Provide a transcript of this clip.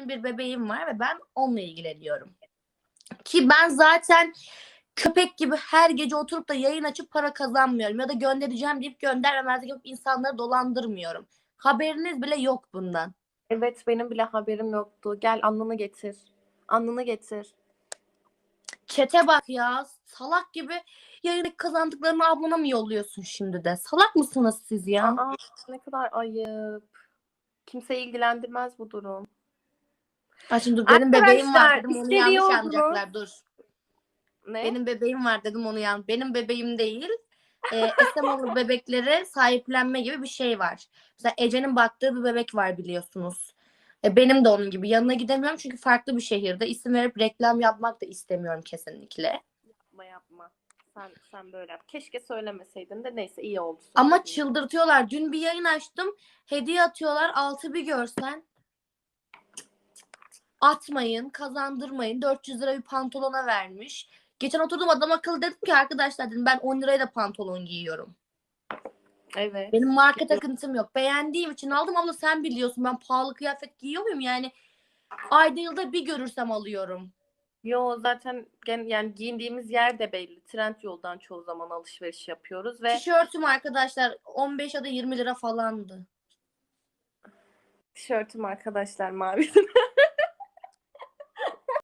benim bir bebeğim var ve ben onunla ilgileniyorum. Ki ben zaten köpek gibi her gece oturup da yayın açıp para kazanmıyorum ya da göndereceğim deyip göndermemezlik yapıp insanları dolandırmıyorum. Haberiniz bile yok bundan. Evet benim bile haberim yoktu. Gel alnını getir. Alnını getir. Çete bak ya salak gibi yayındaki kazandıklarını ablana mı yolluyorsun şimdi de? Salak mısınız siz ya? Aa, ne kadar ayıp. Kimseyi ilgilendirmez bu durum. Şimdi dur, benim bebeğim var Arkadaşlar, dedim onu yanlış istediği anlayacaklar dur. Ne? Benim bebeğim var dedim onu yan. Benim bebeğim değil. E, Esemoğlu bebekleri sahiplenme gibi bir şey var. Mesela Ece'nin baktığı bir bebek var biliyorsunuz. E, benim de onun gibi. Yanına gidemiyorum çünkü farklı bir şehirde. İsim verip reklam yapmak da istemiyorum kesinlikle. Yapma yapma. Sen sen böyle yap. Keşke söylemeseydin de neyse iyi oldu. Ama söylediğin. çıldırtıyorlar. Dün bir yayın açtım. Hediye atıyorlar. Altı bir görsen. Atmayın, kazandırmayın. 400 lira bir pantolona vermiş. Geçen oturdum adam akıllı dedim ki arkadaşlar dedim ben 10 liraya da pantolon giyiyorum. Evet. Benim marka takıntım yok. Beğendiğim için aldım ama sen biliyorsun ben pahalı kıyafet giyiyor muyum? Yani ayda yılda bir görürsem alıyorum. Yo zaten gen, yani giyindiğimiz yer de belli. Trend yoldan çoğu zaman alışveriş yapıyoruz ve Tişörtüm arkadaşlar 15 ya da 20 lira falandı. tişörtüm arkadaşlar mavi.